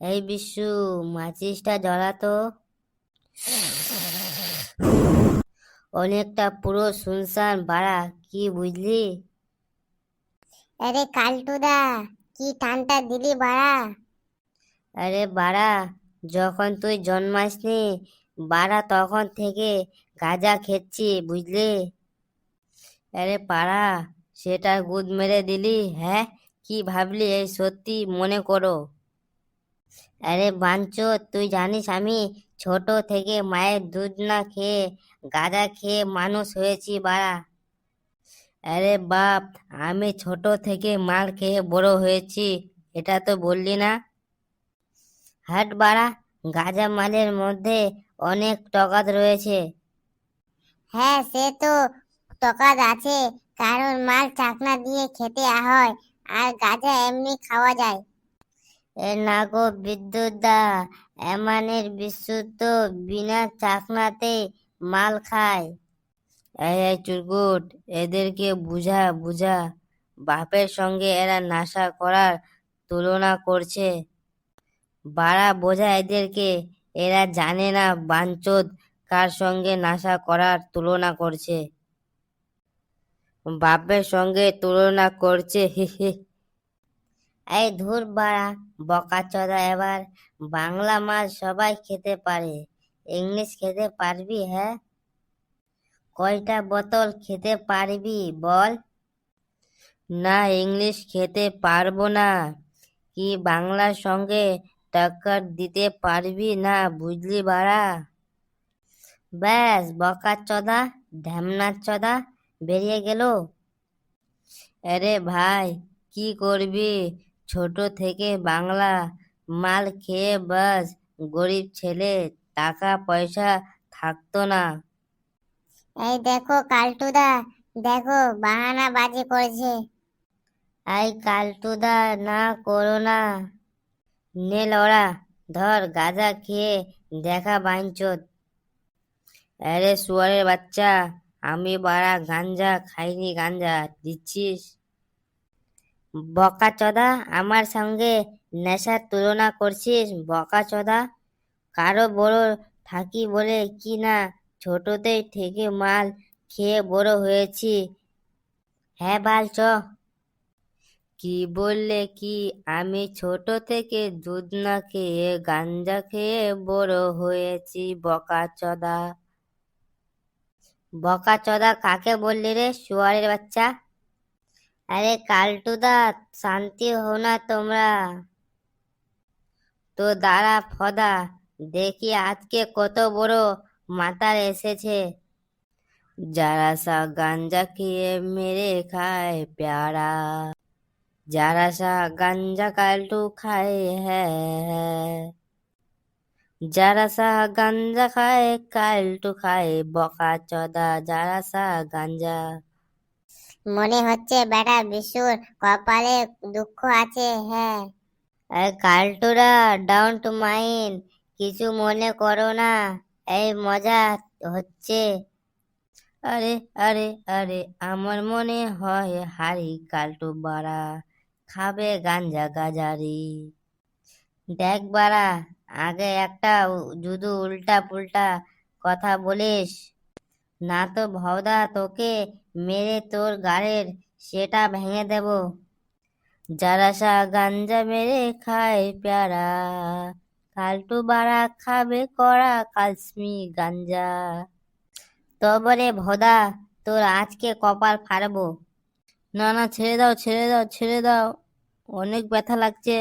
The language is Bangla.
এই বিশু মাচিসটা জ্বলাতো অনেকটা পুরো শুনশান বাড়া কি বুঝলি? আরে কালটুদা কি টানটা দিলি বাড়া? আরে বাড়া যখন তুই জন্মাসনি বাড়া তখন থেকে গাঁজা খেচ্ছি বুঝলি? আরে পাড়া সেটা গুদ মেরে দিলি হ্যাঁ? কি ভাবলি এই সত্যি মনে করো। আরে বাঞ্চো, তুই জানিস আমি ছোট থেকে মায়ের দুধ না খেয়ে গাঁজা খেয়ে মানুষ হয়েছি বাড়া। আরে বাপ, আমি ছোট থেকে মার খেয়ে বড় হয়েছি, এটা তো বললি না? হাট বাড়া, গাঁজা মালের মধ্যে অনেক টকাত রয়েছে। হ্যাঁ সে তো টকাজ আছে, কারণ মাল চাকনা দিয়ে খেতে হয়, আর গাঁজা এমনি খাওয়া যায়। না গো বিদ্যুৎ দা এমানের বিশুদ্ধ বিনা চাকনাতে মাল খায়। এই চুরকুট এদেরকে বুঝা বুঝা, বাপের সঙ্গে এরা নাশা করার তুলনা করছে। বাড়া বোঝা এদেরকে, এরা জানে না বাঞ্চোদ কার সঙ্গে নাশা করার তুলনা করছে। বাপের সঙ্গে তুলনা করছে, হি হি। এই ধুর বাড়া, বকা চোদা এবার বাংলা মাছ সবাই খেতে পারে। ইংলিশ খেতে পারবি হ্যাঁ? কয়টা বোতল খেতে পারবি বল? না, ইংলিশ খেতে পারব না। কি বাংলার সঙ্গে টক্কর দিতে পারবি না বুঝলি বাড়া? ব্যাস, বকা চদা ঢ্যামনার চদা বেরিয়ে গেল। আরে ভাই, কি করবি? ছোট থেকে বাংলা মাল খেয়ে বাস গরিব ছেলে টাকা পয়সা থাকতো না। এই দেখো কালটুদা দেখো বাহানা বাজি করেছে। আই কালটুদা না করো না। নে লড়া ধর গাঁজা খেয়ে দেখা বাইঞ্চোদ আরে শুয়ারের বাচ্চা আমি বাড়া গাঞ্জা খাইনি গাঞ্জা দিচ্ছিস? বকা চোদা, আমার সঙ্গে নেশার তুলনা করছিস বকা চোদা? কারও বড় থাকি বলে কি না ছোটতেই থেকে মাল খেয়ে বড় হয়েছি। হ্যাঁ বাল, চ। কি বললে কি? আমি ছোট থেকে দুধ না খেয়ে গাঞ্জা খেয়ে বড় হয়েছি বকা চোদা। বকা চোদা কাকে বললি রে, শুয়ারের বাচ্চা? আরে কালটুদা, শান্তি হও না তোমরা। তো দাঁড়া ফদা, দেখি আজকে কত বড় মাতার এসেছে। যারা সা গাঞ্জা খেয়ে মেরে খায় প্যারা। যারা সা গাঞ্জা কালটু খায় হ্যাঁ। যারা সা গাঞ্জা খায়, কালটু খায়, বকা চদা। যারা সা গাঞ্জা মনে হচ্ছে বেটা বিশুর কপালে দুঃখ আছে হ্যাঁ। এই কালটুরা ডাউন টু মাইন্ড কিছু মনে করো না, এই মজা হচ্ছে। আরে আরে আরে, আমার মনে হয় হারি কালটু বাড়া, খাবে গাঞ্জা গাজারি। দেখ বাড়া, আগে একটা যদি উল্টা পুল্টা কথা বলিস। না তো ভওদা, তোকে মেরে তোর গাড়ের সেটা ভেঙে দেব। যারা সা গাঞ্জা মেরে খায় প্যারা কালটু বাড়া খাবে করা কালসমি গাঞ্জা। তবরে ভদা তোর আজকে কপাল ফাড়বো। না না, ছেড়ে দাও ছেড়ে দাও ছেড়ে দাও। অনেক ব্যথা লাগছে।